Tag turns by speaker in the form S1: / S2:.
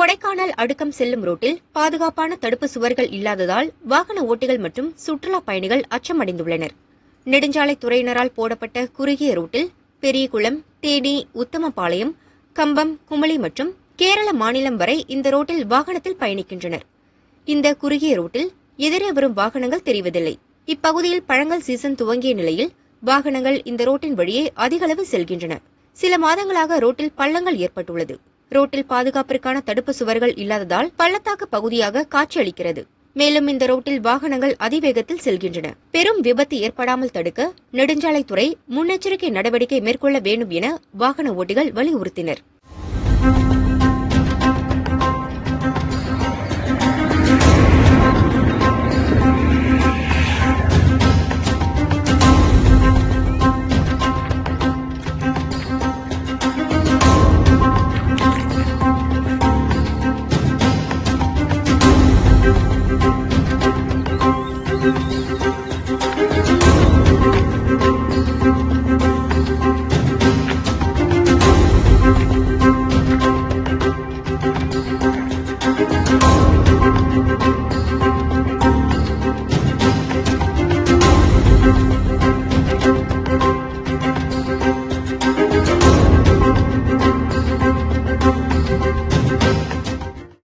S1: கொடைக்கானல் அடுக்கம் செல்லும் ரோட்டில் பாதுகாப்பான தடுப்பு சுவர்கள் இல்லாததால் வாகன ஓட்டிகள் மற்றும் சுற்றுலா பயணிகள் அச்சமடைந்துள்ளனர். நெடுஞ்சாலைத்துறையினரால் போடப்பட்ட குறுகிய ரோட்டில் பெரியகுளம் தேனி உத்தமபாளையம் கம்பம் குமளி மற்றும் கேரள மாநிலம் வரை இந்த ரோட்டில் வாகனத்தில் பயணிக்கின்றனர். இந்த குறுகிய ரோட்டில் எதிரே வரும் வாகனங்கள் தெரிவதில்லை. இப்பகுதியில் பழங்கள் சீசன் துவங்கிய நிலையில் வாகனங்கள் இந்த ரோட்டின் வழியே அதிகளவு செல்கின்றன. சில மாதங்களாக ரோட்டில் பள்ளங்கள் ஏற்பட்டுள்ளது. ரோட்டில் பாதுகாப்பிற்கான தடுப்பு சுவர்கள் இல்லாததால் பள்ளத்தாக்கு பகுதியாக காட்சியளிக்கிறது. மேலும் இந்த ரோட்டில் வாகனங்கள் அதிவேகத்தில் செல்கின்றன. பெரும் விபத்து ஏற்படாமல் தடுக்க நெடுஞ்சாலைத்துறை முன்னெச்சரிக்கை நடவடிக்கை மேற்கொள்ள வேண்டும் என வாகன ஓட்டிகள் வலியுறுத்தினர்.